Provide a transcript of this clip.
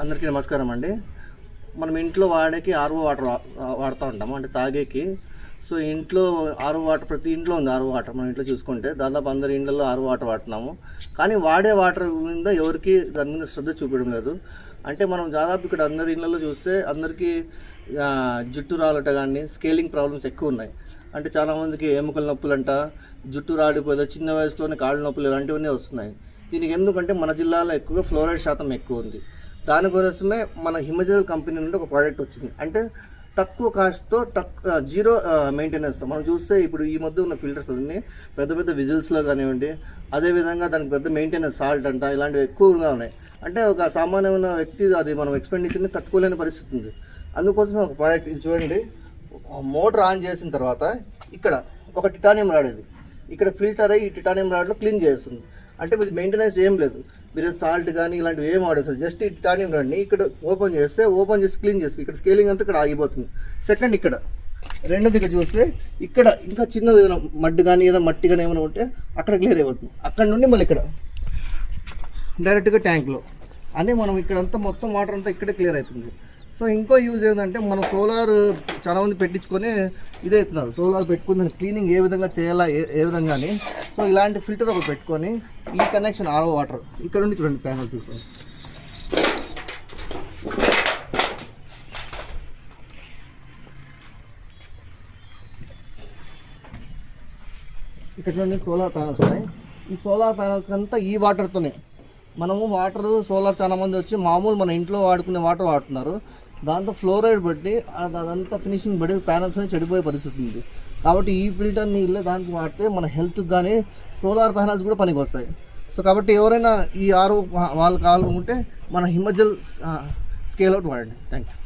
అందరికీ నమస్కారం అండి. మనం ఇంట్లో వాడేకి ఆర్ఓ వాటర్ వాడుతూ ఉంటాము అంటే తాగేకి. సో ఇంట్లో ఆర్ఓ వాటర్ ప్రతి ఇంట్లో ఉంది ఆర్ఓ వాటర్ మనం ఇంట్లో చూసుకుంటే. దాదాపు అందరి ఇండ్లలో ఆర్ఓ వాటర్ వాడుతున్నాము. కానీ వాడే వాటర్ మీద ఎవరికి దాని మీద శ్రద్ధ చూపించడం లేదు. అంటే మనం దాదాపు ఇక్కడ అందరి ఇళ్ళల్లో చూస్తే అందరికీ జుట్టు రాలట కానీ స్కేలింగ్ ప్రాబ్లమ్స్ ఎక్కువ ఉన్నాయి. అంటే చాలామందికి ఎముకల నొప్పులంట జుట్టు రాడిపోతే చిన్న వయసులోనే కాళ్ళ నొప్పులు ఇలాంటివన్నీ వస్తున్నాయి. దీనికి ఎందుకంటే మన జిల్లాలో ఎక్కువగా ఫ్లోరైడ్ శాతం ఎక్కువ ఉంది. దానికోసమే మన హిమజల్ కంపెనీ నుండి ఒక ప్రోడక్ట్ వచ్చింది. అంటే తక్కువ కాస్ట్తో తక్ జీరో మెయింటెనెన్స్తో మనం చూస్తే ఇప్పుడు ఈ మధ్య ఉన్న ఫిల్టర్స్ అన్ని పెద్ద పెద్ద విజిల్స్లో కానివ్వండి అదేవిధంగా దానికి పెద్ద మెయింటెనెన్స్ సాల్ట్ అంట ఇలాంటివి ఎక్కువగా ఉన్నాయి. అంటే ఒక సామాన్యమైన వ్యక్తి అది మనం ఎక్స్పెండిచర్ని తట్టుకోలేని పరిస్థితి ఉంది. అందుకోసమే ఒక ప్రోడక్ట్ ఇది చూడండి. మోటార్ ఆన్ చేసిన తర్వాత ఇక్కడ ఒక టిటానియం రాడ్ ఇది. ఇక్కడ ఫిల్టర్ అయ్యి ఈ టిటానియం రాడ్లో క్లీన్ చేస్తుంది. అంటే ఇది మెయింటెనెన్స్ ఏం లేదు. మీరు సాల్ట్ కానీ ఇలాంటివి ఏం ఆడేస్తారు జస్ట్ టానింగ్ రండి ఇక్కడ ఓపెన్ చేస్తే ఓపెన్ చేసి క్లీన్ చేసుకో. ఇక్కడ స్కేలింగ్ అంతా ఇక్కడ ఆగిపోతుంది. సెకండ్ ఇక్కడ. రెండోది ఇక్కడ చూస్తే ఇక్కడ ఇంకా చిన్నది ఏదైనా మడ్డు కానీ ఏదో మట్టి కానీ ఏమైనా ఉంటే అక్కడ క్లియర్ అయిపోతుంది. అక్కడ నుండి మళ్ళీ ఇక్కడ. డైరెక్ట్గా ట్యాంక్లో అని మనం ఇక్కడంతా మొత్తం వాటర్ అంతా ఇక్కడే క్లియర్ అవుతుంది. సో ఇంకో యూజ్ ఏంటంటే మనం సోలార్ చాలా మంది పెట్టించుకొని ఇదే అవుతున్నారు సోలార్ పెట్టుకుని దాన్ని క్లీనింగ్ ఏ విధంగా చేయాలా ఏ ఏ విధంగా అని సో ఇలాంటి ఫిల్టర్ ఒకటి పెట్టుకొని ఈ కనెక్షన్ ఆరో వాటర్ ఇక్కడ నుండి చూడండి ప్యానల్ చూసుకోండి ఇక్కడ చూడండి సోలార్ ప్యానల్స్ ఉన్నాయి. ఈ సోలార్ ప్యానల్స్ అంతా ఈ వాటర్తోనే. మనము వాటర్ సోలార్ చాలా మంది వచ్చి మామూలు మన ఇంట్లో వాడుకునే వాటర్ వాడుతున్నారు. దాంతో ఫ్లోరైడ్ బట్టి అదంతా ఫినిషింగ్ బట్టి ప్యానల్స్ అని చెడిపోయే పరిస్థితి ఉంది. కాబట్టి ఈ ఫిల్టర్ నీళ్ళు దానికి వాడితే మన హెల్త్కి కానీ సోలార్ ప్యానల్స్ కూడా పనికి వస్తాయి. సో కాబట్టి ఎవరైనా ఈ ఆరు వాళ్ళు కావాలనుకుంటే మన హిమజల్ స్కేల్ అవుట్ వాడండి. Thank you